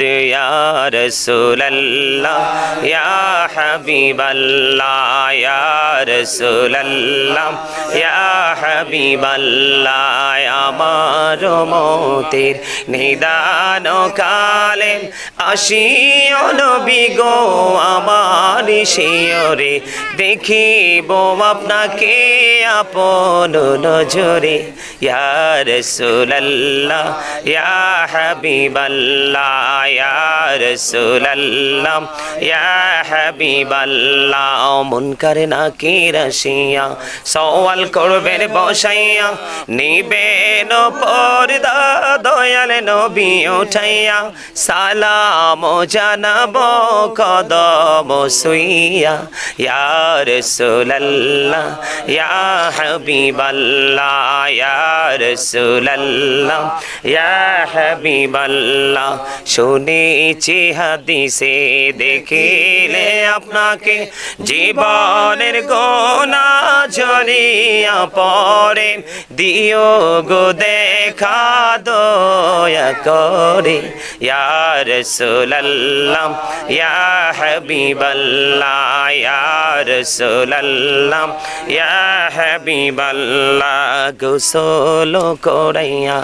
يا رسول الله يا حبيب الله يا رسول الله يا حبيب الله আমার মতের নিদান কালে আসিও নবী গো আমার শিয়রে দেখিব আপনাকে আপন নজরে ইয়া রাসূলুল্লাহ ইয়া হাবিবাল্লাহ রাসূলুল্লাহ ইয়া হাবিবাল্লাহ মুনকার নাকির আসিয়া সওয়াল করবেন বসাইয়া নিবেন পর্দা দয়াল নবী উঠাইয়া, সালাম জানাব, কদম সুইয়া ইয়া রাসূলুল্লাহ, ইয়া হাবিবাল্লাহ, ইয়া রাসূলুল্লাহ, ইয়া হাবিবাল্লাহ, শুনেছি হাদিসে দেখিলে আপনাকে জীবনের গোনা ঝরিয়া পড়ে, দিও গো দেখা দয়া করে, ইয়া রাসূলুল্লাহ, ইয়া হাবিবাল্লাহ, ইয়া রাসূলুল্লাহ, ইয়া হাবিবাল্লাহ, গোসল করাইয়া,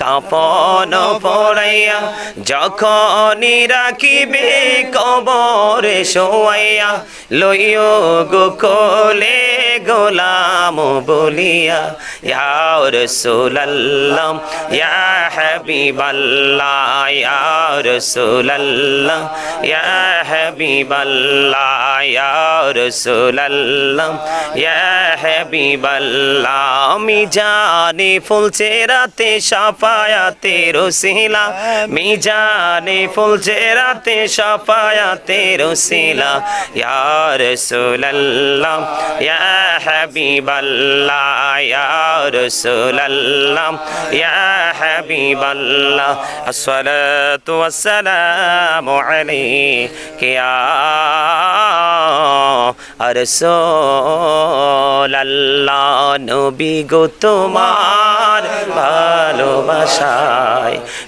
কাপন পড়াইয়া যখনই রাখিবে কবরে শোয়াইয়া, লইও গো কোলে গোলাম বলিয়া, ইয়া রাসূলুল্লাহ, ইয়া হাবিবাল্লাহ, ইয়া রাসূলুল্লাহ, ইয়া হাবিবাল্লাহ, ইয়া রাসূলুল্লাহ, ইয়া হাবিবাল্লাহ। আমি জানি ফুলছে রাতে সাফায়াতে রসিলা মি জানি ফুলছে রাতে সাফায়াতে রসিলা, ইয়া রাসূলুল্লাহ, ইয়া হাবিবাল্লাহ ইয়া রাসূলুল্লাহ ইয়া হাবিবাল্লাহ আসসালাতু ওয়াসসালামু আলাইকা ইয়া রাসূলুল্লাহ নবী গো তোমার ভালোবাসায় পাপ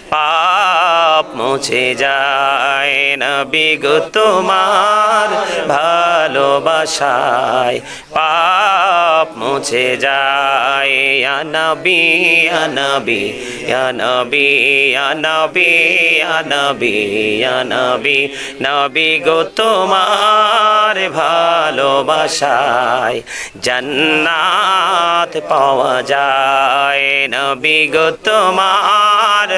মুছে যায়। নবী গো, তোমার ভালোবাসায় পাপ মুছে যায়। ইয়া নবী ইয়া নবী ইয়া নবী ইয়া নবী নবী নবী। নবী গো, তোমার ভালোবাসায় জান্নাত পাওয়া যায়। নবী গো, তোমার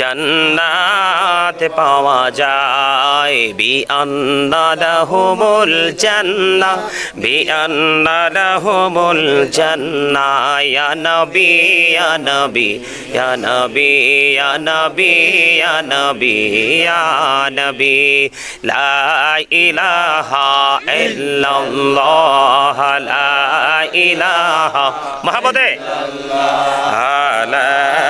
জান্নাত পাওয়া যায়। বি আন্নালাহুমুল জান্নাহ। বি আন্নালাহুমুল জান্নাহ ইয়া নবী নবী নবী নবী। নবী লা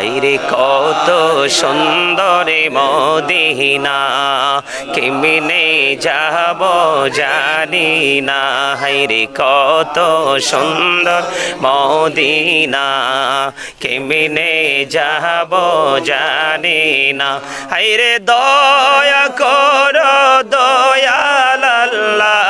হাইরে কত সুন্দরে মদিনা, কেমনে যাব জানি না। হাইরে, কত সুন্দর মদিনা, কেমনে যাব জানি না। হাইরে, দয়া কর, দয়াল আল্লাহ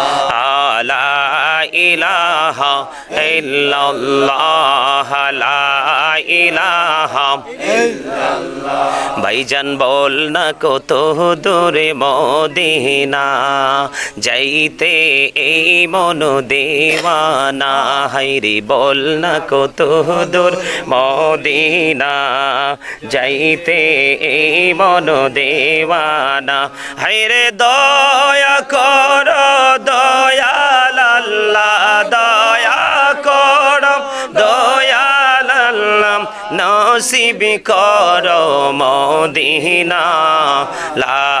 ইলাহা ইল্লাল্লাহ, লা ইলাহা ভাইজান বল না কত দূরে মদিনা, যাইতে এই মন দেওয়ানা হাইরে বল না কত দূর মদিনা, যাইতে এই মন দেওয়ানা হাইরে দয়া কর দয়াল আল্লাহ দয়া কর দয়াল আল্লাহ নসিব কর মদিনা। লা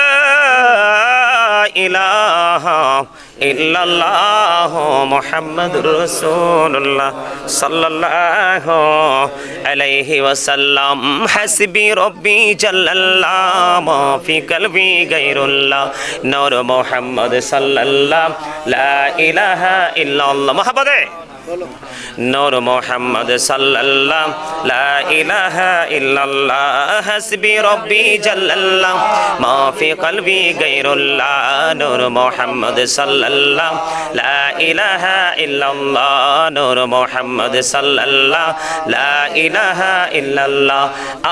ইলাহা ইল্লাল্লাহ মুহাম্মাদুর রাসূলুল্লাহ সাল্লাল্লাহু আলাইহি ওয়াসাল্লাম। হাসবি রব্বি জাল্লাল্লাহ মা ফি কলবি গায়রুল্লাহ। নূর মুহাম্মদ সাল্লাল্লাহ, লা ইলাহা নূর মোহাম্মদ সাল্লাল্লাহ, লা ইলাহা ইল্লাল্লাহ, হাসবি রব্বি জাল্লাল্লাহ মা ফি কলবি গায়রুল্লাহ, নূর মোহাম্মদ সাল্লাল্লাহ, লা ইলাহা ইল্লাল্লাহ, নূর মোহাম্মদ সাল্লাল্লাহ, লা ইলাহা ইল্লাল্লাহ,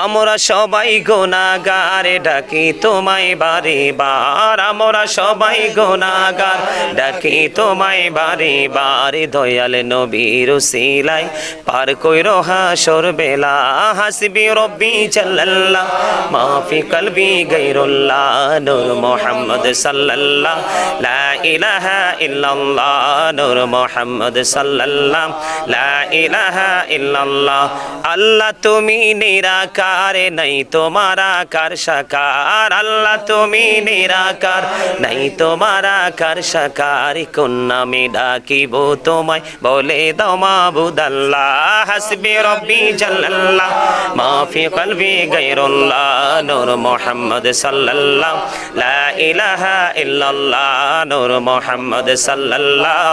আমরা সবাই গুনাহগারে, ডাকি তোমায় বারে বার, আমরা সবাই গুনাহগার, ডাকি তোমায় বারে বার, দয়াল নূর নবীর সিলাই পার কইর হাসর বেলা। হাসবি রব্বি জাল্লাল্লাহ, মাফি কলবি গায়রুল্লাহ, নূর মুহাম্মদ সাল্লাল্লাহ, লা ইলাহা ইল্লাল্লাহ, নূর মুহাম্মদ সাল্লাল্লাহ, লা ইলাহা ইল্লাল্লাহ। আল্লাহ তুমি নিরাকার, নাই তোমার আকার সাকার। আল্লাহ তুমি নিরাকার, নাই তোমার আকার সাকার। কোন নামে ডাকিব তোমায়? বলে দাও মাবুদ আল্লাহ হাসবি রব্বি জাল্লাল্লাহ মা কলবি গায়রুল্লাহ, নূর মুহাম্মদ সাল্লাল্লাহ, লা ইল্লাল্লাহ, নূর মুহাম্মদ সাল্লাল্লাহ।